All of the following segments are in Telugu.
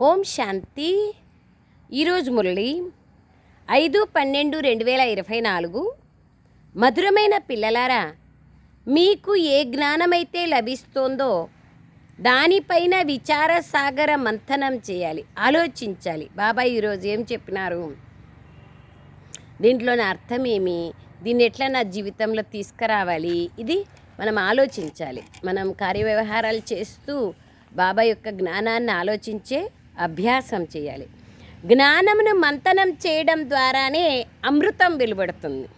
ఓం శాంతి. ఈరోజు మురళి ఐదు పన్నెండు రెండు వేల ఇరవై నాలుగు. మధురమైన పిల్లలారా మీకు ఏ జ్ఞానమైతే లభిస్తోందో దానిపైన విచార సాగర మంథనం చేయాలి ఆలోచించాలి. బాబాయ్ ఈరోజు ఏం చెప్పినారు? దీంట్లోని అర్థం ఏమి దీన్ని ఎట్లా నా జీవితంలో తీసుకురావాలి? ఇది మనం ఆలోచించాలి. మనం కార్యవ్యవహారాలు చేస్తూ బాబా యొక్క జ్ఞానాన్ని ఆలోచించే అభ్యాసం చేయాలి. జ్ఞానమును మంతనం చేయడం ద్వారానే అమృతం వెలువడుతుంది.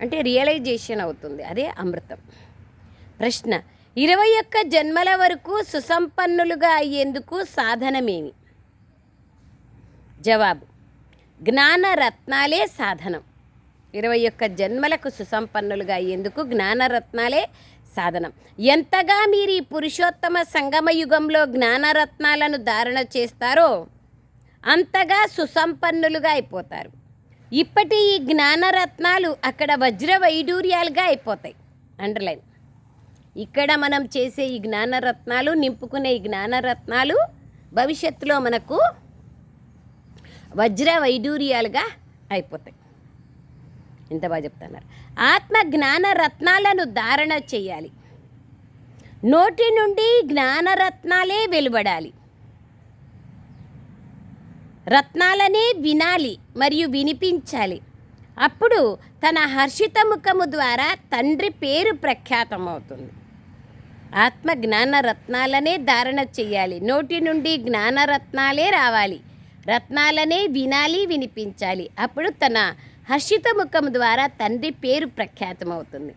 అంటే రియలైజేషన్ అవుతుంది. అదే అమృతం. ప్రశ్న ఇరవై ఒక్క జన్మల వరకు సుసంపన్నులుగా అయ్యేందుకు సాధనమేమి? జవాబు జ్ఞానరత్నాలే సాధనం. ఇరవై ఒక్క జన్మలకు సుసంపన్నులుగా అయ్యేందుకు జ్ఞానరత్నాలే సాధనం. ఎంతగా మీరు ఈ పురుషోత్తమ సంగమ యుగంలో జ్ఞానరత్నాలను ధారణ చేస్తారో అంతగా సుసంపన్నులుగా అయిపోతారు. ఇప్పటి ఈ జ్ఞానరత్నాలు అక్కడ వజ్ర వైడూర్యాలుగా అయిపోతాయి. అండర్లైన్. ఇక్కడ మనం చేసే ఈ జ్ఞానరత్నాలు నింపుకునే ఈ జ్ఞానరత్నాలు భవిష్యత్తులో మనకు వజ్ర వైడూర్యాలుగా అయిపోతాయి. ఇంత బాగా చెప్తున్నారు. ఆత్మ జ్ఞాన రత్నాలను ధారణ చేయాలి. నోటి నుండి జ్ఞానరత్నాలే వెలువడాలి. రత్నాలనే వినాలి మరియు వినిపించాలి. అప్పుడు తన హర్షిత ముఖము ద్వారా తండ్రి పేరు ప్రఖ్యాతమవుతుంది. ఆత్మ జ్ఞాన రత్నాలనే ధారణ చేయాలి. నోటి నుండి జ్ఞానరత్నాలే రావాలి. రత్నాలనే వినాలి వినిపించాలి. అప్పుడు తన హర్షిత ముఖం ద్వారా తండ్రి పేరు ప్రఖ్యాతమవుతుంది.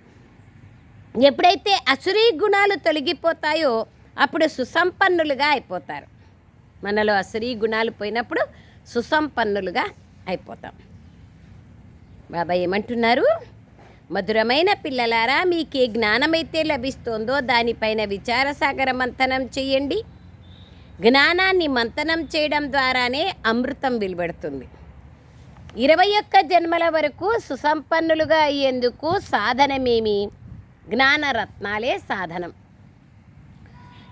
ఎప్పుడైతే అసురీ గుణాలు తొలగిపోతాయో అప్పుడు సుసంపన్నులుగా అయిపోతారు. మనలో అసురీ గుణాలు పోయినప్పుడు సుసంపన్నులుగా అయిపోతాం. బాబాయ్ ఏమంటున్నారు? మధురమైన పిల్లలారా మీకు ఏ జ్ఞానమైతే లభిస్తోందో దానిపైన విచారసాగర మంతనం చేయండి. జ్ఞానాన్ని మంతనం చేయడం ద్వారానే అమృతం వెలువడుతుంది. ఇరవై ఒక్క జన్మల వరకు సుసంపన్నులుగా అయ్యేందుకు సాధనమేమి? జ్ఞానరత్నాలే సాధనం.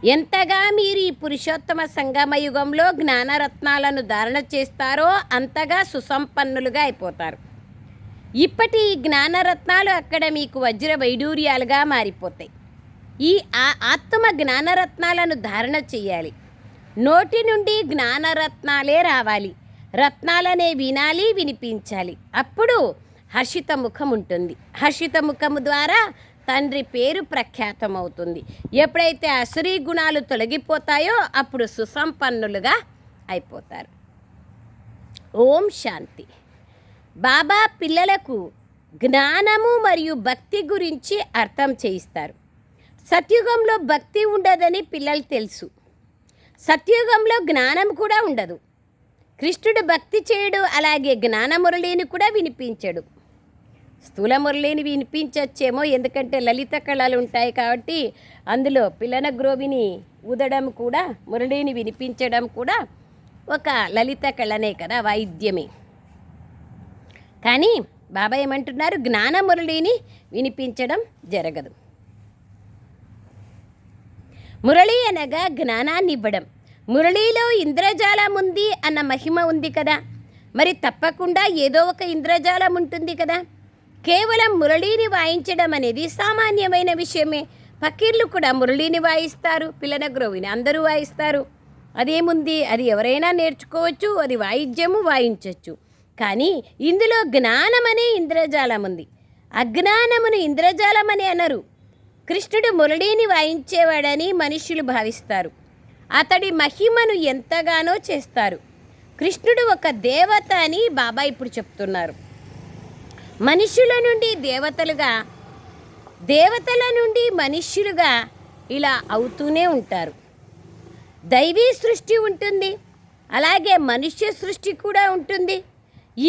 ఎంతగా మీరు ఈ పురుషోత్తమ సంగమ యుగంలో జ్ఞానరత్నాలను ధారణ చేస్తారో అంతగా సుసంపన్నులుగా అయిపోతారు. ఇప్పటి ఈ జ్ఞానరత్నాలు అక్కడ మీకు వజ్ర వైడూర్యాలుగా మారిపోతాయి. ఈ ఆ ఆత్మ జ్ఞానరత్నాలను ధారణ చేయాలి. నోటి నుండి జ్ఞానరత్నాలే రావాలి. రత్నాలనే వినాలి వినిపించాలి. అప్పుడు హర్షిత ముఖం ఉంటుంది. హర్షిత ముఖము ద్వారా తండ్రి పేరు ప్రఖ్యాతమవుతుంది. ఎప్పుడైతే అసురీ గుణాలు తొలగిపోతాయో అప్పుడు సుసంపన్నులుగా అయిపోతారు. ఓం శాంతి. బాబా పిల్లలకు జ్ఞానము మరియు భక్తి గురించి అర్థం చేయిస్తారు. సత్యుగంలో భక్తి ఉండదని పిల్లలు తెలుసు. సత్యుగంలో జ్ఞానం కూడా ఉండదు. కృష్ణుడు భక్తి చేయడు అలాగే జ్ఞానమురళిని కూడా వినిపించడు. స్థూల మురళిని వినిపించచ్చేమో ఎందుకంటే లలిత కళలు ఉంటాయి కాబట్టి అందులో పిల్లన గ్రోవిని ఊదడం కూడా మురళిని వినిపించడం కూడా ఒక లలిత కళనే కదా వాయిద్యమే కానీ బాబా ఏమంటున్నారు? జ్ఞాన మురళిని వినిపించడం జరగదు. మురళి అనగా జ్ఞానాన్ని ఇవ్వడం మురళిలో ఇంద్రజాలం ఉంది అన్న మహిమ ఉంది కదా. మరి తప్పకుండా ఏదో ఒక ఇంద్రజాలం ఉంటుంది కదా. కేవలం మురళీని వాయించడం అనేది సామాన్యమైన విషయమే. ఫకీర్లు కూడా మురళీని వాయిస్తారు పిల్లన గ్రోవిని అందరూ వాయిస్తారు. అదేముంది? అది ఎవరైనా నేర్చుకోవచ్చు అది వాయిద్యము వాయించవచ్చు కానీ ఇందులో జ్ఞానమనే ఇంద్రజాలం ఉంది. అజ్ఞానమును ఇంద్రజాలమని అనరు. కృష్ణుడు మురళీని వాయించేవాడని మనుషులు భావిస్తారు. అతడి మహిమను ఎంతగానో చేస్తారు. కృష్ణుడు ఒక దేవత అని బాబా ఇప్పుడు చెప్తున్నారు. మనుష్యుల నుండి దేవతలుగా దేవతల నుండి మనుష్యులుగా ఇలా అవుతూనే ఉంటారు. దైవీ సృష్టి ఉంటుంది అలాగే మనుష్య సృష్టి కూడా ఉంటుంది.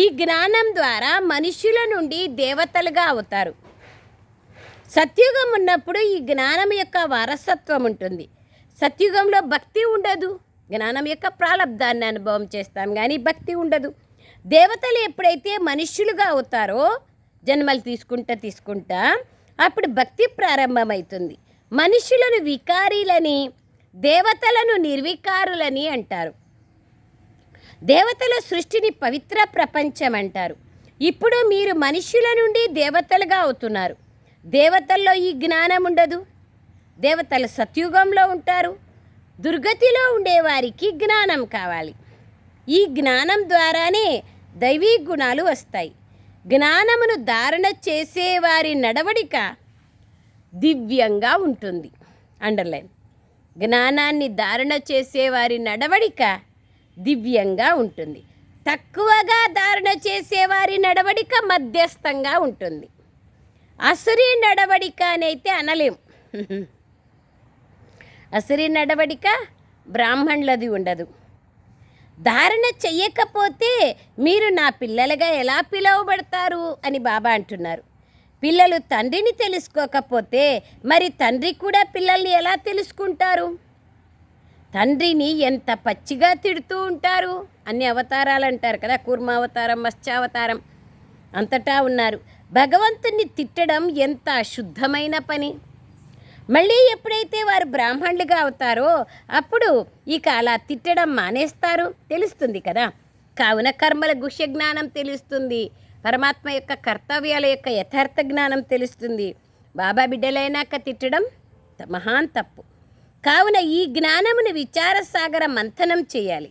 ఈ జ్ఞానం ద్వారా మనుష్యుల నుండి దేవతలుగా అవుతారు. సత్యుగం ఉన్నప్పుడు ఈ జ్ఞానం యొక్క వారసత్వం ఉంటుంది. సత్యుగంలో భక్తి ఉండదు. జ్ఞానం యొక్క ప్రాలబ్ధాన్ని అనుభవం చేస్తాం కానీ భక్తి ఉండదు. దేవతలు ఎప్పుడైతే మనుష్యులుగా అవుతారో జన్మలు తీసుకుంటా తీసుకుంటా అప్పుడు భక్తి ప్రారంభమవుతుంది. మనుషులను వికారీలని దేవతలను నిర్వికారులని అంటారు. దేవతల సృష్టిని పవిత్ర ప్రపంచం అంటారు. ఇప్పుడు మీరు మనుష్యుల నుండి దేవతలుగా అవుతున్నారు. దేవతల్లో ఈ జ్ఞానం ఉండదు. దేవతలు సత్యుగంలో ఉంటారు. దుర్గతిలో ఉండేవారికి జ్ఞానం కావాలి. ఈ జ్ఞానం ద్వారానే దైవీ గుణాలు వస్తాయి. జ్ఞానమును ధారణ చేసేవారి నడవడిక దివ్యంగా ఉంటుంది. అండర్లైన్. జ్ఞానాన్ని ధారణ చేసేవారి నడవడిక దివ్యంగా ఉంటుంది. తక్కువగా ధారణ చేసేవారి నడవడిక మధ్యస్థంగా ఉంటుంది. అసురి నడవడిక అనైతే అనలేం. అసురి నడవడిక బ్రాహ్మణులది ఉండదు. ధారణ చెయ్యకపోతే మీరు నా పిల్లలుగా ఎలా పిలువబడతారు? అని బాబా అంటున్నారు. పిల్లలు తండ్రిని తెలుసుకోకపోతే మరి తండ్రి కూడా పిల్లల్ని ఎలా తెలుసుకుంటారు? తండ్రిని ఎంత పచ్చిగా తిడుతూ ఉంటారు? అన్ని అవతారాలు అంటారు కదా కూర్మావతారం మత్స్యావతారం. అంతటా ఉన్నారు. భగవంతుణ్ణి తిట్టడం ఎంత అశుద్ధమైన పని? మళ్ళీ ఎప్పుడైతే వారు బ్రాహ్మణులుగా అవుతారో అప్పుడు ఇక అలా తిట్టడం మానేస్తారు. తెలుస్తుంది కదా? కావున కర్మల గుహ్య జ్ఞానం తెలుస్తుంది. పరమాత్మ యొక్క కర్తవ్యాల యొక్క యథార్థ జ్ఞానం తెలుస్తుంది. బాబా బిడ్డలైనాక తిట్టడం మహాన్ తప్పు. కావున ఈ జ్ఞానమును విచారసాగర మంథనం చేయాలి.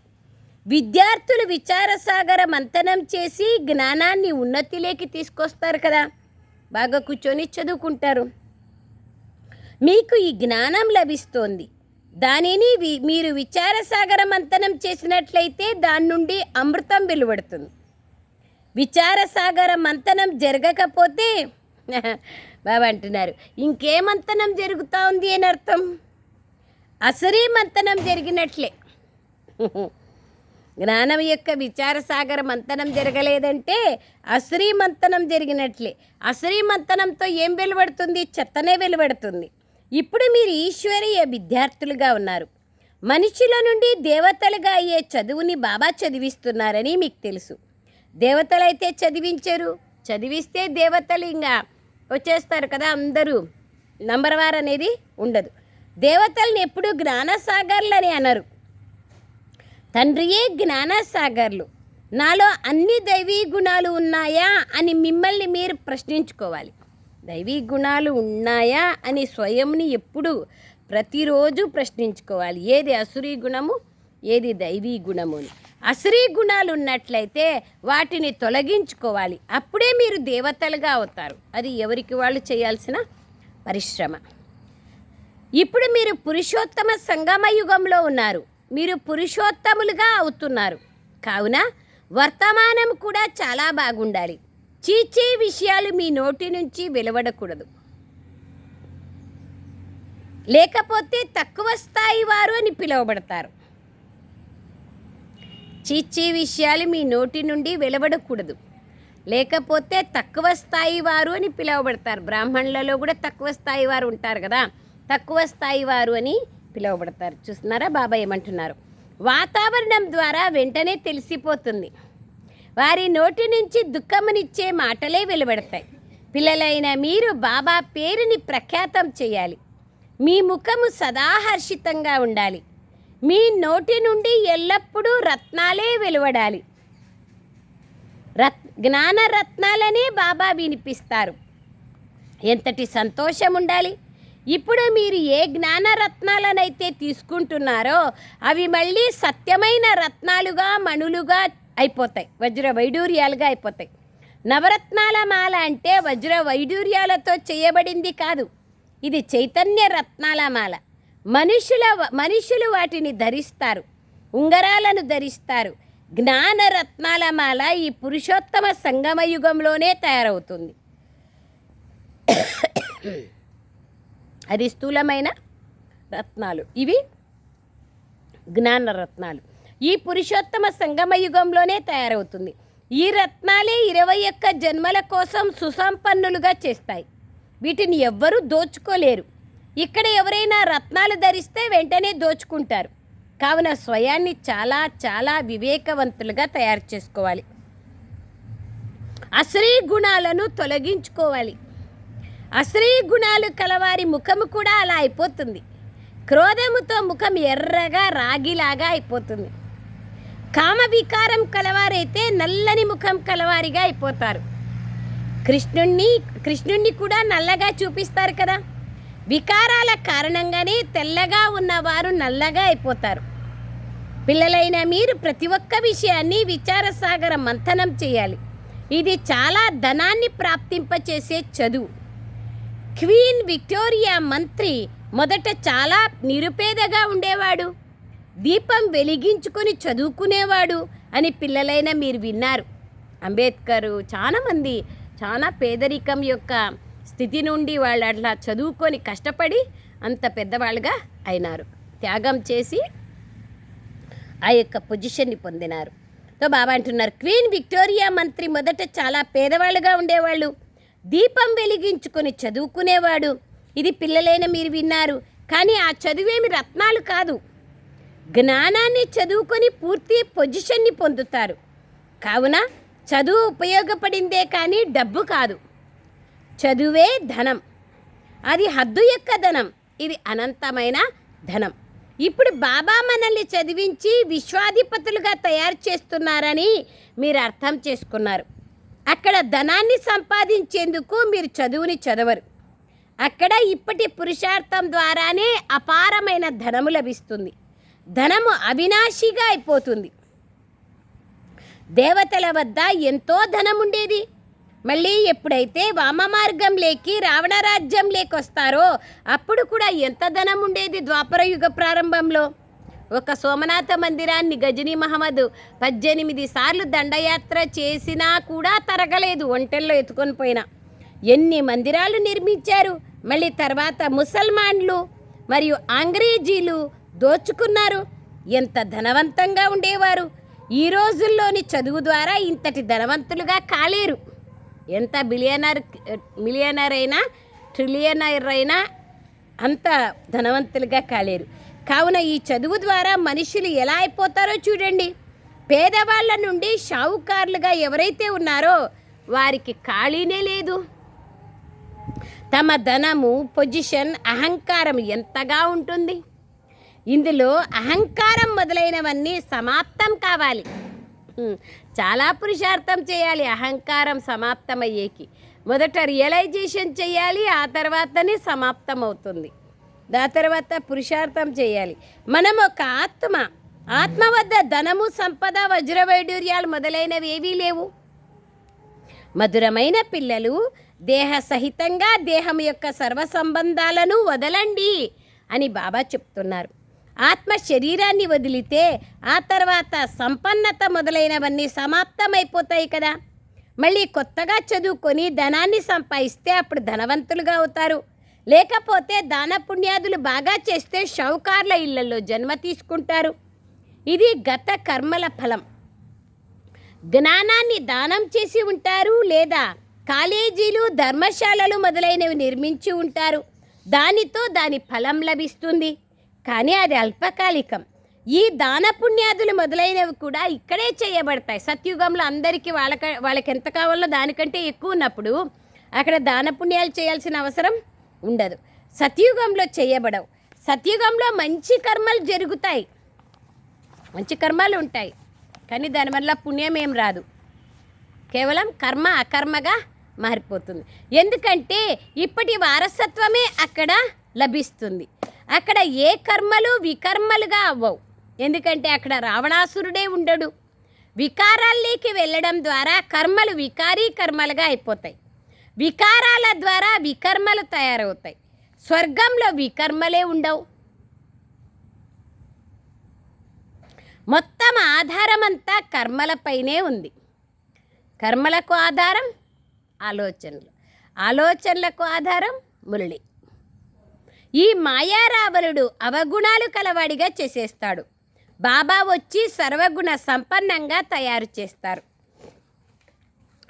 విద్యార్థులు విచారసాగర మంథనం చేసి జ్ఞానాన్ని ఉన్నతిలోకి తీసుకొస్తారు కదా? బాగా కూర్చొని చదువుకుంటారు. మీకు ఈ జ్ఞానం లభిస్తోంది. దానిని వి- మీరు విచారసాగర మంతనం చేసినట్లయితే దాని నుండి అమృతం వెలువడుతుంది. విచారసాగర మంతనం జరగకపోతే బాబా అంటున్నారు ఇంకే మంతనం జరుగుతూ ఉంది అని అర్థం? అసరీ మంతనం జరిగినట్లే. జ్ఞానం యొక్క విచారసాగర మంతనం జరగలేదంటే అసరీ మంతనం జరిగినట్లే. అసరీ మంతనంతో ఏం వెలువడుతుంది? చెత్తనే వెలువడుతుంది. ఇప్పుడు మీరు ఈశ్వరీయ విద్యార్థులుగా ఉన్నారు. మనుషుల నుండి దేవతలుగా అయ్యే చదువుని బాబా చదివిస్తున్నారని మీకు తెలుసు. దేవతలైతే చదివించరు. చదివిస్తే దేవతలు ఇంకా వచ్చేస్తారు కదా అందరూ. నంబర్ వార్ అనేది ఉండదు. దేవతల్ని ఎప్పుడు జ్ఞానసాగర్లని అనరు. తండ్రియే జ్ఞానసాగర్లు. నాలో అన్ని దైవీ గుణాలు ఉన్నాయా అని మిమ్మల్ని మీరు ప్రశ్నించుకోవాలి. దైవీ గుణాలు ఉన్నాయా అని స్వయంని ఎప్పుడు ప్రతిరోజు ప్రశ్నించుకోవాలి. ఏది అసురీ గుణము ఏది దైవీ గుణము అని. అసురీ గుణాలు ఉన్నట్లయితే వాటిని తొలగించుకోవాలి. అప్పుడే మీరు దేవతలుగా అవుతారు. అది ఎవరికి వాళ్ళు చేయాల్సిన పరిశ్రమ. ఇప్పుడు మీరు పురుషోత్తమ సంగమ యుగంలో ఉన్నారు. మీరు పురుషోత్తములుగా అవుతున్నారు. కావున వర్తమానం కూడా చాలా బాగుండాలి. చీచే విషయాలు మీ నోటి నుంచి వెలువడకూడదు. లేకపోతే తక్కువ స్థాయి వారు అని పిలువబడతారు. చీచే విషయాలు మీ నోటి నుండి వెలువడకూడదు. లేకపోతే తక్కువ స్థాయి వారు అని పిలువబడతారు. బ్రాహ్మణులలో కూడా తక్కువ స్థాయి వారు ఉంటారు కదా. తక్కువ స్థాయి వారు అని పిలువబడతారు. చూస్తున్నారా? బాబా ఏమంటున్నారు? వాతావరణం ద్వారా వెంటనే తెలిసిపోతుంది. వారి నోటి నుంచి దుఃఖమునిచ్చే మాటలే వెలువడతాయి. పిల్లలైన మీరు బాబా పేరుని ప్రఖ్యాతం చేయాలి. మీ ముఖము సదా హర్షితంగా ఉండాలి. మీ నోటి నుండి ఎల్లప్పుడూ రత్నాలే వెలువడాలి. రత్ జ్ఞాన రత్నాలనే బాబా వినిపిస్తారు. ఎంతటి సంతోషం ఉండాలి ఇప్పుడు మీరు ఏ జ్ఞాన రత్నాలనైతే తీసుకుంటున్నారో అవి మళ్ళీ సత్యమైన రత్నాలుగా మణులుగా అయిపోతాయి. వజ్ర వైడూర్యాలుగా అయిపోతాయి. నవరత్నాల మాల అంటే వజ్ర వైడూర్యాలతో చేయబడింది కాదు. ఇది చైతన్య రత్నాల మాల. మనుషుల మనుషులు వాటిని ధరిస్తారు. ఉంగరాలను ధరిస్తారు. జ్ఞాన రత్నాల మాల ఈ పురుషోత్తమ సంగమ యుగంలోనే తయారవుతుంది. అది స్థూలమైన రత్నాలు. ఇవి జ్ఞాన రత్నాలు. ఈ పురుషోత్తమ సంగమ యుగంలోనే తయారవుతుంది. ఈ రత్నాలే ఇరవై ఒక్క జన్మల కోసం సుసంపన్నులుగా చేస్తాయి. వీటిని ఎవ్వరూ దోచుకోలేరు. ఇక్కడ ఎవరైనా రత్నాలు ధరిస్తే వెంటనే దోచుకుంటారు. కావున స్వయాన్ని చాలా చాలా వివేకవంతులుగా తయారు చేసుకోవాలి. అశ్రీ గుణాలను తొలగించుకోవాలి. అశ్రీ గుణాలు కలవారి ముఖము కూడా అలా అయిపోతుంది. క్రోధముతో ముఖం ఎర్రగా రాగిలాగా అయిపోతుంది. కామ వికారం కలవారైతే నల్లని ముఖం కలవారిగా అయిపోతారు. కృష్ణుణ్ణి కృష్ణుణ్ణి కూడా నల్లగా చూపిస్తారు కదా. వికారాల కారణంగానే తెల్లగా ఉన్నవారు నల్లగా అయిపోతారు. పిల్లలైన మీరు ప్రతి ఒక్క విషయాన్ని విచారసాగర మంథనం చేయాలి. ఇది చాలా ధనాన్ని ప్రాప్తింపచేసే చదువు. క్వీన్ విక్టోరియా మంత్రి మొదట చాలా నిరుపేదగా ఉండేవాడు. దీపం వెలిగించుకొని చదువుకునేవాడు అని పిల్లలైన మీరు విన్నారు. అంబేద్కర్ చాలామంది చాలా పేదరికం యొక్క స్థితి నుండి వాళ్ళు అట్లా చదువుకొని కష్టపడి అంత పెద్దవాళ్ళుగా అయినారు. త్యాగం చేసి ఆ యొక్క పొజిషన్ని పొందినారు. తో బాబా అంటున్నారు క్వీన్ విక్టోరియా మంత్రి మొదట చాలా పేదవాళ్ళుగా ఉండేవాళ్ళు. దీపం వెలిగించుకొని చదువుకునేవాడు. ఇది పిల్లలైన మీరు విన్నారు. కానీ ఆ చదువేమి రత్నాలు కాదు. జ్ఞానాన్ని చదువుకొని పూర్తి పొజిషన్ని పొందుతారు. కావున చదువు ఉపయోగపడిందే కానీ డబ్బు కాదు. చదువే ధనం. అది హద్దు యొక్క ధనం. ఇది అనంతమైన ధనం. ఇప్పుడు బాబా మనల్ని చదివించి విశ్వాధిపతులుగా తయారు చేస్తున్నారని మీరు అర్థం చేసుకున్నారు. అక్కడ ధనాన్ని సంపాదించేందుకు మీరు చదువుని చదవరు. అక్కడ ఇప్పటి పురుషార్థం ద్వారానే అపారమైన ధనము లభిస్తుంది. ధనము అవినాశిగా అయిపోతుంది. దేవతల వద్ద ఎంతో ధనం ఉండేది మళ్ళీ ఎప్పుడైతే వామ మార్గంలోకి రావణ రాజ్యంలోకి వస్తారో అప్పుడు కూడా ఎంత ధనం ఉండేది ద్వాపర యుగ ప్రారంభంలో? ఒక సోమనాథ మందిరాన్ని గజనీ మహమ్మద్ పద్దెనిమిది సార్లు దండయాత్ర చేసినా కూడా తరగలేదు ఒంటెల్లో ఎత్తుకొని పోయినా. ఎన్ని మందిరాలు నిర్మించారు? మళ్ళీ తర్వాత ముసల్మాన్లు మరియు అంగ్రేజీలు దోచుకున్నారు. ఎంత ధనవంతంగా ఉండేవారు. ఈ రోజుల్లోని చదువు ద్వారా ఇంతటి ధనవంతులుగా కాలేరు. ఎంత బిలియనర్ మిలియనర్ అయినా ట్రిలియనర్ అయినా అంత ధనవంతులుగా కాలేరు. కావున ఈ చదువు ద్వారా మనుషులు ఎలా అయిపోతారో చూడండి. పేదవాళ్ళ నుండి షావుకారులుగా ఎవరైతే ఉన్నారో వారికి ఖాళీనే లేదు. తమ ధనము పొజిషన్ అహంకారం ఎంతగా ఉంటుంది? ఇందులో అహంకారం మొదలైనవన్నీ సమాప్తం కావాలి. చాలా పురుషార్థం చేయాలి అహంకారం సమాప్తమయ్యేకి. మొదట రియలైజేషన్ చేయాలి ఆ తర్వాతనే సమాప్తం అవుతుంది ఆ తర్వాత పురుషార్థం చేయాలి. మనం ఒక ఆత్మ. ఆత్మ వద్ద ధనము సంపద వజ్రవైడూర్యాలు మొదలైనవి ఏవీ లేవు. మధురమైన పిల్లలు దేహ సహితంగా దేహం యొక్క సర్వ సంబంధాలను వదలండి అని బాబా చెప్తున్నారు. ఆత్మ శరీరాన్ని వదిలితే ఆ తర్వాత సంపన్నత మొదలైనవన్నీ సమాప్తమైపోతాయి కదా. మళ్ళీ కొత్తగా చదువుకొని ధనాన్ని సంపాదిస్తే అప్పుడు ధనవంతులుగా అవుతారు. లేకపోతే దాన పుణ్యాదులు బాగా చేస్తే షౌకార్ల ఇళ్ళలో జన్మ తీసుకుంటారు. ఇది గత కర్మల ఫలం. జ్ఞానాన్ని దానం చేసి ఉంటారు లేదా కాలేజీలు ధర్మశాలలు మొదలైనవి నిర్మించి ఉంటారు. దానితో దాని ఫలం లభిస్తుంది. కానీ అది అల్పకాలికం. ఈ దాన పుణ్యాదులు మొదలైనవి కూడా ఇక్కడే చేయబడతాయి. సత్యుగంలో అందరికీ వాళ్ళక వాళ్ళకి ఎంత కావాలో దానికంటే ఎక్కువ ఉన్నప్పుడు అక్కడ దాన పుణ్యాలు చేయాల్సిన అవసరం ఉండదు. సత్యుగంలో చేయబడవు. సత్యుగంలో మంచి కర్మలు జరుగుతాయి. మంచి కర్మలు ఉంటాయి. కానీ దానివల్ల పుణ్యం ఏం రాదు. కేవలం కర్మ అకర్మగా మారిపోతుంది. ఎందుకంటే ఇప్పటి వారసత్వమే అక్కడ లభిస్తుంది. అక్కడ ఏ కర్మలు వికర్మలుగా అవ్వవు. ఎందుకంటే అక్కడ రావణాసురుడే ఉండడు. వికారాల్లోకి వెళ్ళడం ద్వారా కర్మలు వికారీ కర్మలుగా అయిపోతాయి. వికారాల ద్వారా వికర్మలు తయారవుతాయి. స్వర్గంలో వికర్మలే ఉండవు. మొత్తం ఆధారమంతా కర్మలపైనే ఉంది. కర్మలకు ఆధారం ఆలోచనలు. ఆలోచనలకు ఆధారం మురళి. ఈ మాయారావణుడు అవగుణాలు కలవాడిగా చేసేస్తాడు. బాబా వచ్చి సర్వగుణ సంపన్నంగా తయారు చేస్తారు.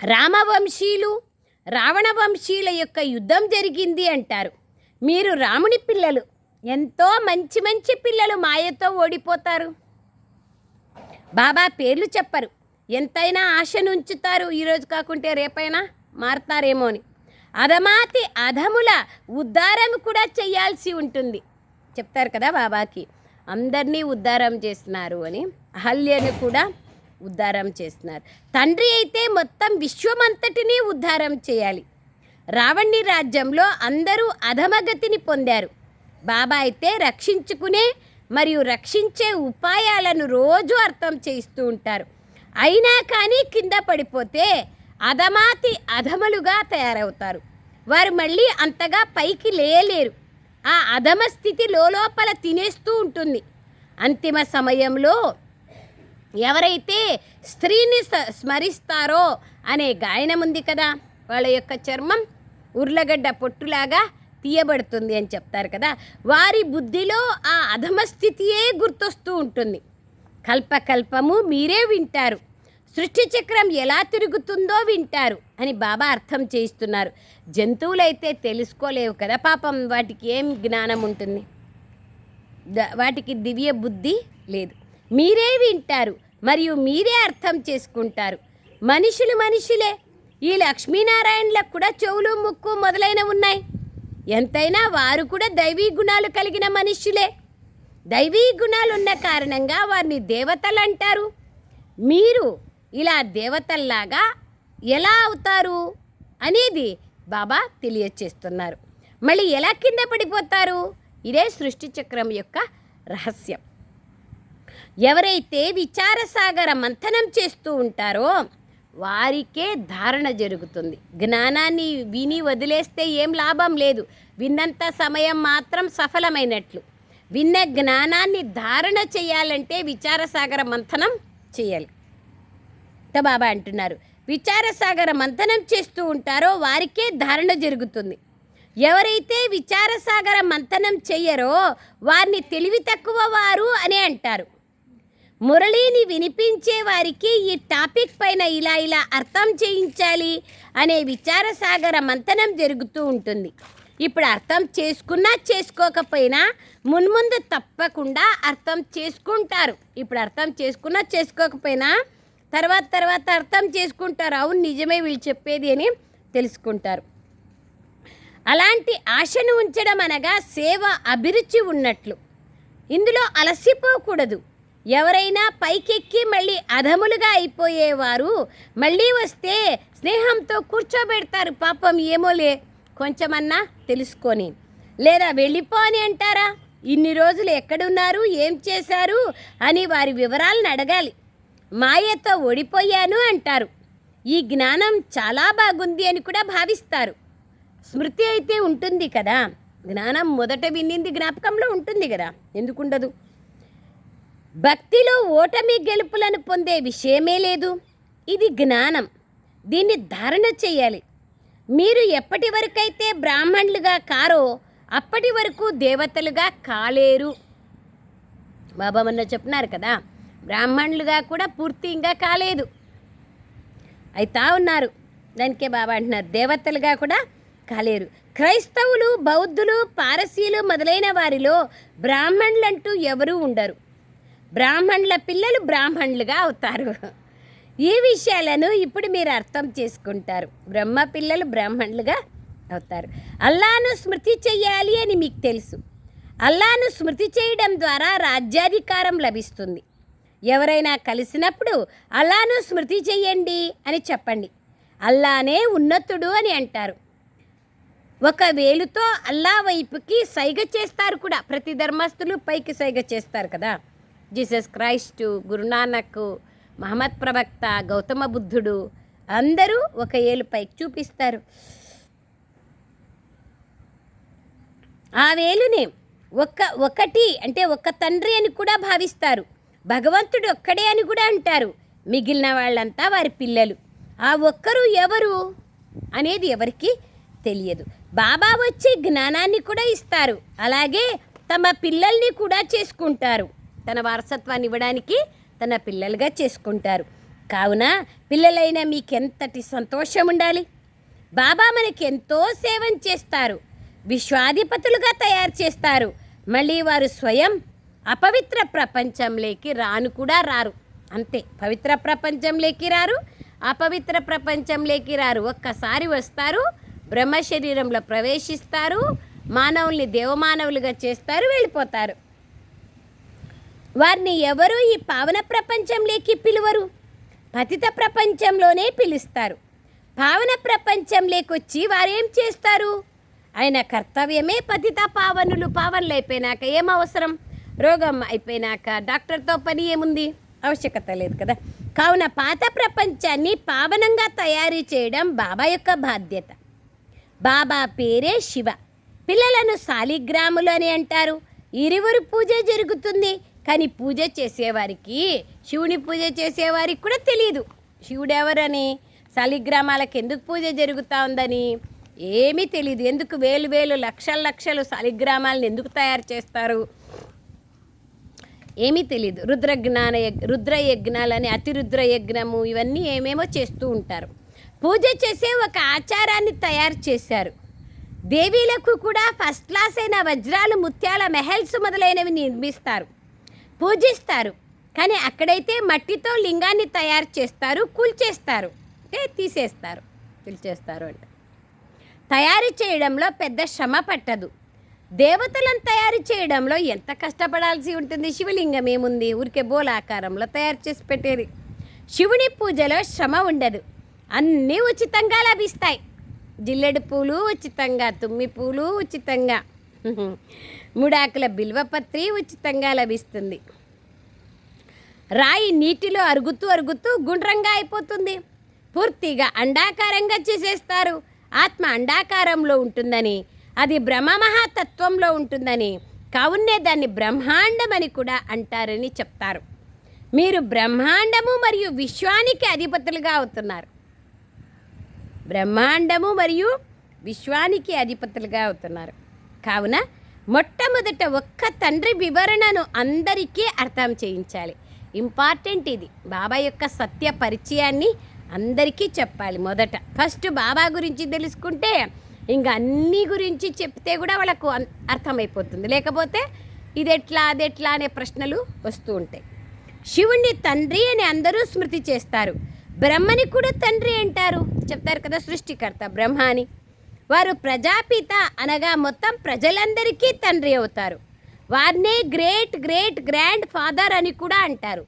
రామవంశీయులు రావణ వంశీయుల యొక్క యుద్ధం జరిగింది అంటారు. మీరు రాముని పిల్లలు ఎంతో మంచి మంచి పిల్లలు మాయతో ఓడిపోతారు. బాబా పేర్లు చెప్పరు. ఎంతైనా ఆశను ఉంచుతారు. ఈరోజు కాకుంటే రేపైనా మారతారేమో అని. అధమాతి అధముల ఉద్ధారం కూడా చేయాల్సి ఉంటుంది. చెప్తారు కదా బాబాకి అందరినీ ఉద్ధారం చేస్తున్నారు అని అహల్యను కూడా ఉద్ధారం చేస్తున్నారు. తండ్రి అయితే మొత్తం విశ్వమంతటినీ ఉద్ధారం చేయాలి. రావణి రాజ్యంలో అందరూ అధమగతిని పొందారు. బాబా అయితే రక్షించుకునే మరియు రక్షించే ఉపాయాలను రోజు అర్థం చేయిస్తూ ఉంటారు. అయినా కానీ కింద పడిపోతే అధమాతి అధమలుగా తయారవుతారు. వారు మళ్ళీ అంతగా పైకి లేయలేరు. ఆ అధమ స్థితి లోపల తినేస్తూ ఉంటుంది. అంతిమ సమయంలో ఎవరైతే స్త్రీని స్మరిస్తారో అనే గాయనం ఉంది కదా వాళ్ళ యొక్క చర్మం ఉర్లగడ్డ పొట్టులాగా తీయబడుతుంది అని చెప్తారు కదా. వారి బుద్ధిలో ఆ అధమ స్థితియే గుర్తొస్తూ ఉంటుంది. కల్పకల్పము మీరే వింటారు. సృష్టి చక్రం ఎలా తిరుగుతుందో వింటారు అని బాబా అర్థం చేయిస్తున్నారు. జంతువులైతే తెలుసుకోలేవు కదా పాపం వాటికి ఏం జ్ఞానం ఉంటుంది? వాటికి దివ్య బుద్ధి లేదు. మీరే వింటారు మరియు మీరే అర్థం చేసుకుంటారు. మనుషులు మనుషులే ఈ లక్ష్మీనారాయణలకు కూడా చెవులు ముక్కు మొదలైన ఉన్నాయి. ఎంతైనా వారు కూడా దైవీ గుణాలు కలిగిన మనుష్యులే దైవీ గుణాలు ఉన్న కారణంగా వారిని దేవతలు అంటారు. మీరు ఇలా దేవతల్లాగా ఎలా అవుతారు అనేది బాబా తెలియచేస్తున్నారు. మళ్ళీ ఎలా కింద పడిపోతారు? ఇదే సృష్టి చక్రం యొక్క రహస్యం. ఎవరైతే విచారసాగర మంథనం చేస్తూ ఉంటారో వారికే ధారణ జరుగుతుంది. జ్ఞానాన్ని విని వదిలేస్తే ఏం లాభం లేదు. విన్నంత సమయం మాత్రం సఫలమైనట్లు. విన్న జ్ఞానాన్ని ధారణ చేయాలంటే విచారసాగర మంథనం చేయాలి. త అంటున్నారు. విచారసాగర మంథనం చేస్తూ ఉంటారో వారికే ధారణ జరుగుతుంది. ఎవరైతే విచారసాగర మంథనం చెయ్యరో వారిని తెలివి తక్కువ వారు అని అంటారు. మురళిని వినిపించే వారికి ఈ టాపిక్ పైన ఇలా ఇలా అర్థం చేయించాలి అనే విచారసాగర మంథనం జరుగుతూ ఉంటుంది. ఇప్పుడు అర్థం చేసుకున్నా చేసుకోకపోయినా మున్ముందు తప్పకుండా అర్థం చేసుకుంటారు. ఇప్పుడు అర్థం చేసుకున్నా చేసుకోకపోయినా తర్వాత తర్వాత అర్థం చేసుకుంటారు. అవును నిజమే వీళ్ళు చెప్పేది అని తెలుసుకుంటారు. అలాంటి ఆశను ఉంచడం అనగా సేవ అభిరుచి ఉన్నట్లు. ఇందులో అలసిపోకూడదు. ఎవరైనా పైకెక్కి మళ్ళీ అధములుగా అయిపోయేవారు మళ్ళీ వస్తే స్నేహంతో కూర్చోబెడతారు. పాపం ఏమోలే కొంచెమన్నా తెలుసుకొని. లేదా వెళ్ళిపో అని అంటారా? ఇన్ని రోజులు ఎక్కడున్నారు? ఏం చేశారు? అని వారి వివరాలను అడగాలి. మాయతో ఓడిపోయాను అంటారు. ఈ జ్ఞానం చాలా బాగుంది అని కూడా భావిస్తారు. స్మృతి అయితే ఉంటుంది కదా. జ్ఞానం మొదట విన్నింది జ్ఞాపకంలో ఉంటుంది కదా. ఎందుకుండదు? భక్తిలో ఓటమి గెలుపులను పొందే విషయమే లేదు. ఇది జ్ఞానం. దీన్ని ధారణ చేయాలి. మీరు ఎప్పటి వరకైతే బ్రాహ్మణులుగా కారో అప్పటి వరకు దేవతలుగా కాలేరు. బాబా మొన్న చెప్తున్నారు కదా. బ్రాహ్మణులుగా కూడా పూర్తి ఇంకా కాలేదు. అయితా ఉన్నారు. దానికే బాబా అంటున్నారు. దేవతలుగా కూడా కాలేరు. క్రైస్తవులు బౌద్ధులు పారసీలు మొదలైన వారిలో బ్రాహ్మణులంటూ ఎవరూ ఉండరు. బ్రాహ్మణుల పిల్లలు బ్రాహ్మణులుగా అవుతారు. ఈ విషయాలను ఇప్పుడు మీరు అర్థం చేసుకుంటారు. బ్రహ్మ పిల్లలు బ్రాహ్మణులుగా అవుతారు. అల్లాను స్మృతి చెయ్యాలి అని మీకు తెలుసు. అల్లాను స్మృతి చేయడం ద్వారా రాజ్యాధికారం లభిస్తుంది. ఎవరైనా కలిసినప్పుడు అల్లాను స్మృతి చెయ్యండి అని చెప్పండి. అల్లానే ఉన్నతుడు అని అంటారు. ఒక వేలుతో అల్లా వైపుకి సైగ చేస్తారు కూడా. ప్రతి ధర్మస్తులు పైకి సైగ చేస్తారు కదా. జీసస్ క్రైస్టు గురునానక్ మహమ్మద్ ప్రవక్త గౌతమ బుద్ధుడు అందరూ ఒక ఏలు పైకి చూపిస్తారు. ఆ వేలుని ఒక ఒకటి అంటే ఒక తండ్రి అని కూడా భావిస్తారు. భగవంతుడు ఒక్కడే అని కూడా అంటారు. మిగిలిన వాళ్ళంతా వారి పిల్లలు. ఆ ఒక్కరు ఎవరు అనేది ఎవరికి తెలియదు. బాబా వచ్చి జ్ఞానాన్ని కూడా ఇస్తారు. అలాగే తమ పిల్లల్ని కూడా చేసుకుంటారు. తన వారసత్వాన్ని ఇవ్వడానికి తన పిల్లలుగా చేసుకుంటారు. కావున పిల్లలైన మీకెంతటి సంతోషం ఉండాలి? బాబా మనకి ఎంతో సేవం చేస్తారు. విశ్వాధిపతులుగా తయారు చేస్తారు. మళ్ళీ వారు స్వయం అపవిత్ర ప్రపంచంలోకి రాను కూడా రారు. అంతే పవిత్ర ప్రపంచంలోకి రారు అపవిత్ర ప్రపంచంలోకి రారు. ఒక్కసారి వస్తారు బ్రహ్మ శరీరంలో ప్రవేశిస్తారు మానవుల్ని దేవమానవులుగా చేస్తారు వెళ్ళిపోతారు. వారిని ఎవరు ఈ పావన ప్రపంచంలోకి పిలువరు? పతిత ప్రపంచంలోనే పిలుస్తారు. పావన ప్రపంచంలోకి వచ్చి వారేం చేస్తారు? ఆయన కర్తవ్యమే పతిత పావనులు పావనులు అయిపోయినాక ఏం అవసరం? రోగం అయిపోయినాక డాక్టర్తో పని ఏముంది? ఆవశ్యకత లేదు కదా. కావున పాత ప్రపంచాన్ని పావనంగా తయారు చేయడం బాబా యొక్క బాధ్యత. బాబా పేరే శివ. పిల్లలను సాలిగ్రాములు అని అంటారు. ఇరువురు పూజ జరుగుతుంది. కానీ పూజ చేసేవారికి శివుని పూజ చేసేవారికి కూడా తెలియదు శివుడెవరని? సాలిగ్రామాలకు శాలిగ్రామాలకు ఎందుకు పూజ జరుగుతూ ఉందని? ఏమీ తెలియదు ఎందుకు వేలు వేలు లక్షల లక్షలు సాలిగ్రామాలను ఎందుకు తయారు చేస్తారు? ఏమీ తెలియదు రుద్రజ్ఞాన యగ్ రుద్ర యజ్ఞాలని అతిరుద్ర యజ్ఞము ఇవన్నీ ఏమేమో చేస్తూ ఉంటారు. పూజ చేసే ఒక ఆచారాన్ని తయారు చేశారు. దేవీలకు కూడా ఫస్ట్ క్లాస్ అయిన వజ్రాలు ముత్యాల మెహల్స్ మొదలైనవి నిర్మిస్తారు. పూజిస్తారు. కానీ అక్కడైతే మట్టితో లింగాన్ని తయారు చేస్తారు కూల్చేస్తారు. అంటే తీసేస్తారు. కూల్చేస్తారు అంటే. తయారు చేయడంలో పెద్ద శ్రమ పట్టదు. దేవతలను తయారు చేయడంలో ఎంత కష్టపడాల్సి ఉంటుంది? శివలింగం ఏముంది? ఊరికే బోలాకారంలో తయారు చేసి పెట్టేది. శివుని పూజలో శ్రమ ఉండదు. అన్నీ ఉచితంగా లభిస్తాయి. జిల్లెడు పూలు ఉచితంగా తుమ్మి పూలు ఉచితంగా. మూడాకుల బిల్వపత్రి ఉచితంగా లభిస్తుంది. రాయి నీటిలో అరుగుతూ అరుగుతూ గుండ్రంగా అయిపోతుంది. పూర్తిగా అండాకారంగా చేసేస్తారు. ఆత్మ అండాకారంలో ఉంటుందని అది బ్రహ్మ మహాతత్వంలో ఉంటుందని. కావున్నే దాన్ని బ్రహ్మాండమని కూడా అంటారని చెప్తారు. మీరు బ్రహ్మాండము మరియు విశ్వానికి అధిపతులుగా అవుతున్నారు. బ్రహ్మాండము మరియు విశ్వానికి అధిపతులుగా అవుతున్నారు. కావున మొట్టమొదట ఒక్క తండ్రి వివరణను అందరికీ అర్థం చేయించాలి. ఇంపార్టెంట్ ఇది. బాబా యొక్క సత్య పరిచయాన్ని అందరికీ చెప్పాలి మొదట. ఫస్ట్ బాబా గురించి తెలుసుకుంటే ఇంకా అన్ని గురించి చెప్తే కూడా వాళ్ళకు అర్థమైపోతుంది. లేకపోతే ఇది ఎట్లా అది ఎట్లా అనే ప్రశ్నలు వస్తూ ఉంటాయి. శివుణ్ణి తండ్రి అని అందరూ స్మృతి చేస్తారు. బ్రహ్మని కూడా తండ్రి అంటారు. చెప్తారు కదా సృష్టికర్త బ్రహ్మ అని వారు ప్రజాపిత అనగా మొత్తం ప్రజలందరికీ తండ్రి అవుతారు. వారినే గ్రేట్ గ్రేట్ గ్రాండ్ ఫాదర్ అని కూడా అంటారు.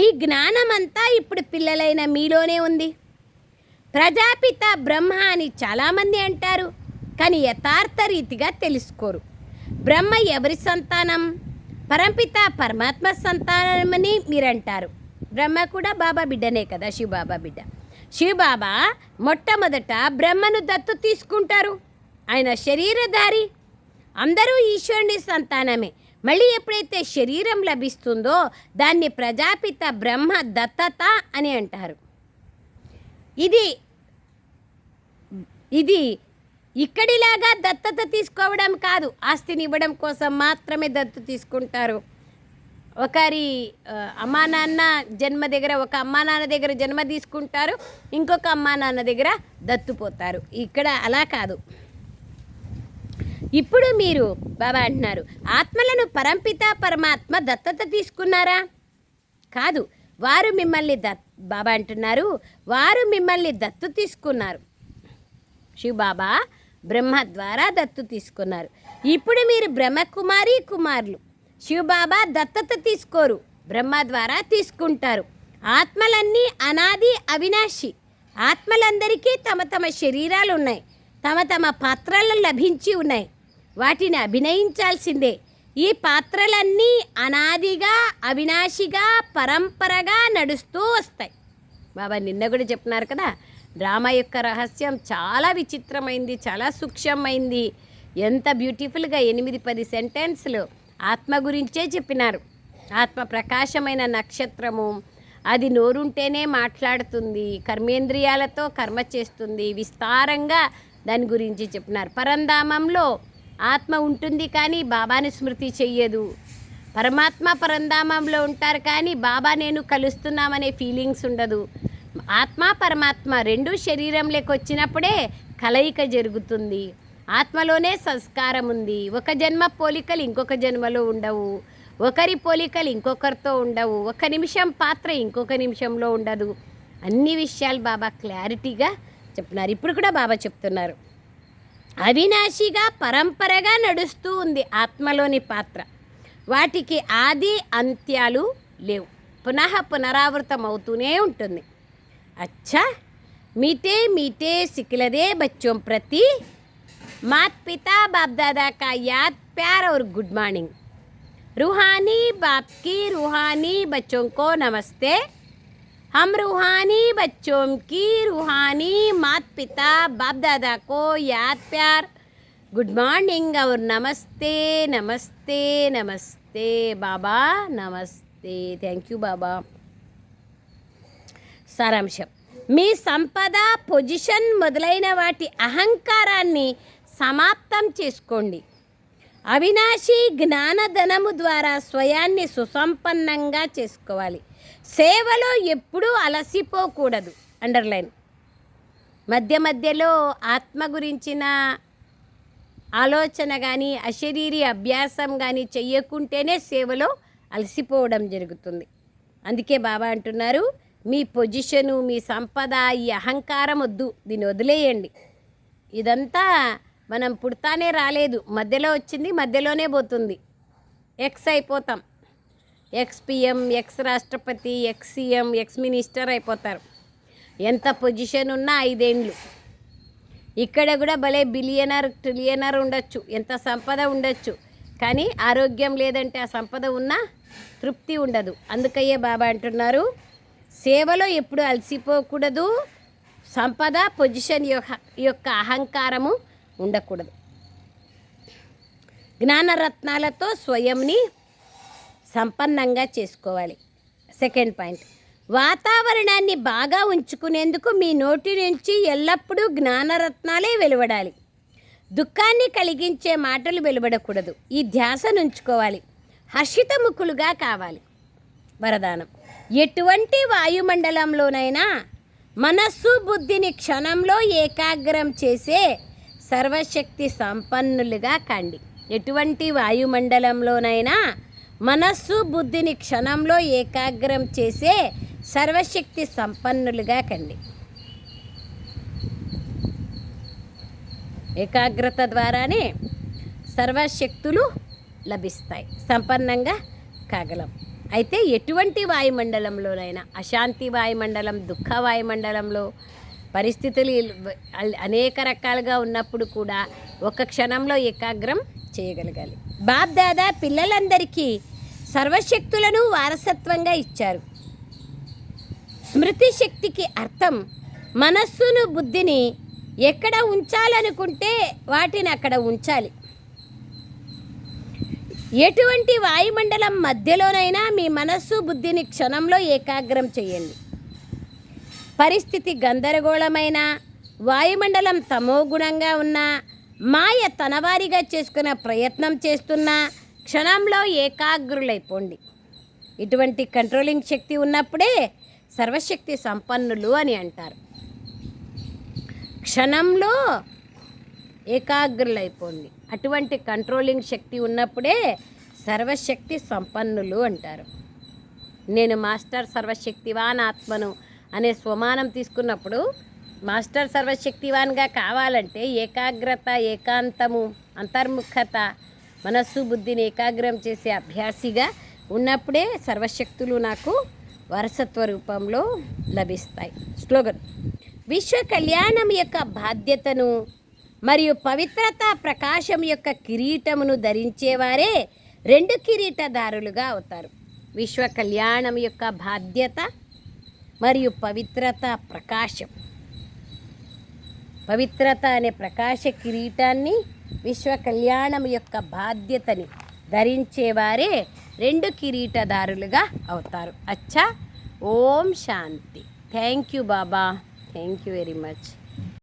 ఈ జ్ఞానమంతా ఇప్పుడు పిల్లలైన మీలోనే ఉంది. ప్రజాపిత బ్రహ్మ అని చాలామంది అంటారు కానీ యథార్థ రీతిగా తెలుసుకోరు. బ్రహ్మ ఎవరి సంతానం? పరంపిత పరమాత్మ సంతానమని మీరంటారు. బ్రహ్మ కూడా బాబా బిడ్డనే కదా శివబాబా బిడ్డ. శివబాబా మొట్టమొదట బ్రహ్మను దత్తు తీసుకుంటారు. ఆయన శరీరధారి. అందరూ ఈశ్వరుని సంతానమే. మళ్ళీ ఎప్పుడైతే శరీరం లభిస్తుందో దాన్ని ప్రజాపిత బ్రహ్మ దత్తత అని అంటారు. ఇది ఇది ఇక్కడిలాగా దత్తత తీసుకోవడం కాదు. ఆస్తిని ఇవ్వడం కోసం మాత్రమే దత్తు తీసుకుంటారు. ఒకరి అమ్మా నాన్న జన్మ దగ్గర ఒక అమ్మా నాన్న దగ్గర జన్మ తీసుకుంటారు. ఇంకొక అమ్మా నాన్న దగ్గర దత్తుపోతారు ఇక్కడ అలా కాదు. ఇప్పుడు మీరు బాబా అంటున్నారు ఆత్మలను పరంపిత పరమాత్మ దత్తత తీసుకున్నారా? కాదు. వారు మిమ్మల్ని దత్ బాబా అంటున్నారు వారు మిమ్మల్ని దత్తు తీసుకున్నారు. శివబాబా బ్రహ్మ ద్వారా దత్తు తీసుకున్నారు. ఇప్పుడు మీరు బ్రహ్మకుమారి కుమారులు. శివబాబా దత్తత తీసుకోరు బ్రహ్మ ద్వారా తీసుకుంటారు. ఆత్మలన్నీ అనాది అవినాశి. ఆత్మలందరికీ తమ తమ శరీరాలు ఉన్నాయి తమ తమ పాత్రలు లభించి ఉన్నాయి. వాటిని అభినయించాల్సిందే ఈ పాత్రలన్నీ అనాదిగా అవినాశిగా పరంపరగా నడుస్తూ వస్తాయి. బాబా నిన్న కూడా చెప్తున్నారు కదా డ్రామ యొక్క రహస్యం చాలా విచిత్రమైంది చాలా సూక్ష్మమైంది. ఎంత బ్యూటిఫుల్గా ఎనిమిది పది సెంటెన్స్లు ఆత్మ గురించే చెప్పినారు. ఆత్మ ప్రకాశమైన నక్షత్రము అది నోరుంటేనే మాట్లాడుతుంది కర్మేంద్రియాలతో కర్మ చేస్తుంది విస్తారంగా దాని గురించి చెప్పినారు. పరంధామంలో ఆత్మ ఉంటుంది కానీ బాబాని స్మృతి చెయ్యదు. పరమాత్మ పరంధామంలో ఉంటారు కానీ బాబా నేను కలుస్తున్నామనే ఫీలింగ్స్ ఉండదు. ఆత్మ పరమాత్మ రెండు శరీరంలోకి వచ్చినప్పుడే కలయిక జరుగుతుంది. ఆత్మలోనే సంస్కారం ఉంది. ఒక జన్మ పోలికలు ఇంకొక జన్మలో ఉండవు. ఒకరి పోలికలు ఇంకొకరితో ఉండవు. ఒక నిమిషం పాత్ర ఇంకొక నిమిషంలో ఉండదు. అన్ని విషయాలు బాబా క్లారిటీగా చెప్తున్నారు. ఇప్పుడు కూడా బాబా చెప్తున్నారు. అవినాశిగా పరంపరగా నడుస్తూ ఉంది ఆత్మలోని పాత్ర వాటికి ఆది అంత్యాలు లేవు పునః పునరావృతం అవుతూనే ఉంటుంది अच्छा मीठे मीठे सिकलदे बच्चों प्रति मात पिता बाप दादा का याद प्यार और गुड मॉर्निंग रूहानी बाप की रूहानी बच्चों को नमस्ते हम रूहानी बच्चों की रूहानी मात पिता बाप दादा को याद प्यार गुड मॉर्निंग और नमस्ते नमस्ते नमस्ते बाबा नमस्ते थैंक यू बाबा సారాంశం మీ సంపద పొజిషన్ మొదలైన వాటి అహంకారాన్ని సమాప్తం చేసుకోండి అవినాశి జ్ఞానధనము ద్వారా స్వయాన్ని సుసంపన్నంగా చేసుకోవాలి సేవలో ఎప్పుడూ అలసిపోకూడదు. అండర్లైన్. మధ్య మధ్యలో ఆత్మ గురించిన ఆలోచన కానీ అశరీరి అభ్యాసం కానీ చెయ్యకుంటేనే సేవలో అలసిపోవడం జరుగుతుంది. అందుకే బాబా అంటున్నారు మీ పొజిషను మీ సంపద ఈ అహంకారం వద్దు దీన్ని వదిలేయండి. ఇదంతా మనం పుడతానే రాలేదు. మధ్యలో వచ్చింది మధ్యలోనే పోతుంది. ఎక్స్ అయిపోతాం. ఎక్స్ పిఎం ఎక్స్ రాష్ట్రపతి ఎక్స్ సీఎం ఎక్స్ మినిస్టర్ అయిపోతారు. ఎంత పొజిషన్ ఉన్నా ఐదేండ్లు. ఇక్కడ కూడా భలే బిలియనర్ ట్రిలియనర్ ఉండొచ్చు. ఎంత సంపద ఉండొచ్చు. కానీ ఆరోగ్యం లేదంటే ఆ సంపద ఉన్నా తృప్తి ఉండదు. అందుకయ్యే బాబా అంటున్నారు సేవలో ఎప్పుడు అలసిపోకూడదు. సంపద పొజిషన్ యొక్క యొక్క అహంకారము ఉండకూడదు. జ్ఞానరత్నాలతో స్వయంని సంపన్నంగా చేసుకోవాలి. Second point. వాతావరణాన్ని బాగా ఉంచుకునేందుకు మీ నోటి నుంచి ఎల్లప్పుడూ జ్ఞానరత్నాలే వెలువడాలి. దుఃఖాన్ని కలిగించే మాటలు వెలువడకూడదు. ఈ ధ్యాసను ఉంచుకోవాలి. హర్షితముఖులుగా కావాలి. వరదానం. ఎటువంటి వాయుమండలంలోనైనా మనస్సు బుద్ధిని క్షణంలో ఏకాగ్రం చేసే సర్వశక్తి సంపన్నులుగా కండి. ఎటువంటి వాయుమండలంలోనైనా మనస్సు బుద్ధిని క్షణంలో ఏకాగ్రం చేసే సర్వశక్తి సంపన్నులుగా కండి. ఏకాగ్రత ద్వారానే సర్వశక్తులు లభిస్తాయి. సంపన్నంగా కాగలం. అయితే ఎటువంటి వాయుమండలంలోనైనా అశాంతి వాయుమండలం దుఃఖ వాయుమండలంలో పరిస్థితులు అనేక రకాలుగా ఉన్నప్పుడు కూడా ఒక క్షణంలో ఏకాగ్రం చేయగలగాలి. బాబ్ దాదా పిల్లలందరికీ సర్వశక్తులను వారసత్వంగా ఇచ్చారు. స్మృతి శక్తికి అర్థం మనస్సును బుద్ధిని ఎక్కడ ఉంచాలనుకుంటే వాటిని అక్కడ ఉంచాలి. ఎటువంటి వాయుమండలం మధ్యలోనైనా మీ మనస్సు బుద్ధిని క్షణంలో ఏకాగ్రం చేయండి. పరిస్థితి గందరగోళమైన వాయుమండలం తమోగుణంగా ఉన్న మాయ తనవారిగా చేసుకున్న ప్రయత్నం చేస్తున్న క్షణంలో ఏకాగ్రులైపోండి. ఇటువంటి కంట్రోలింగ్ శక్తి ఉన్నప్పుడే సర్వశక్తి సంపన్నులు అని అంటారు. క్షణంలో ఏకాగ్రులైపోండి. అటువంటి కంట్రోలింగ్ శక్తి ఉన్నప్పుడే సర్వశక్తి సంపన్నులు అంటారు. నేను మాస్టర్ సర్వశక్తివాన్ ఆత్మను అనే స్వమానం తీసుకున్నప్పుడు మాస్టర్ సర్వశక్తివాన్గా కావాలంటే ఏకాగ్రత ఏకాంతము అంతర్ముఖత మనస్సు బుద్ధిని ఏకాగ్రం చేసే అభ్యాసిగా ఉన్నప్పుడే సర్వశక్తులు నాకు వారసత్వ రూపంలో లభిస్తాయి. స్లోగన్ విశ్వ కళ్యాణం యొక్క బాధ్యతను మరియు పవిత్రత ప్రకాశం యొక్క కిరీటమును ధరించేవారే రెండు కిరీటదారులుగా అవుతారు. విశ్వ కళ్యాణం యొక్క బాధ్యత మరియు పవిత్రత ప్రకాశం. పవిత్రత అనే ప్రకాశ కిరీటాన్ని విశ్వ కళ్యాణం యొక్క బాధ్యతని ధరించేవారే రెండు కిరీటదారులుగా అవుతారు. అచ్చా ఓం శాంతి. Thank you Baba. Thank you very much.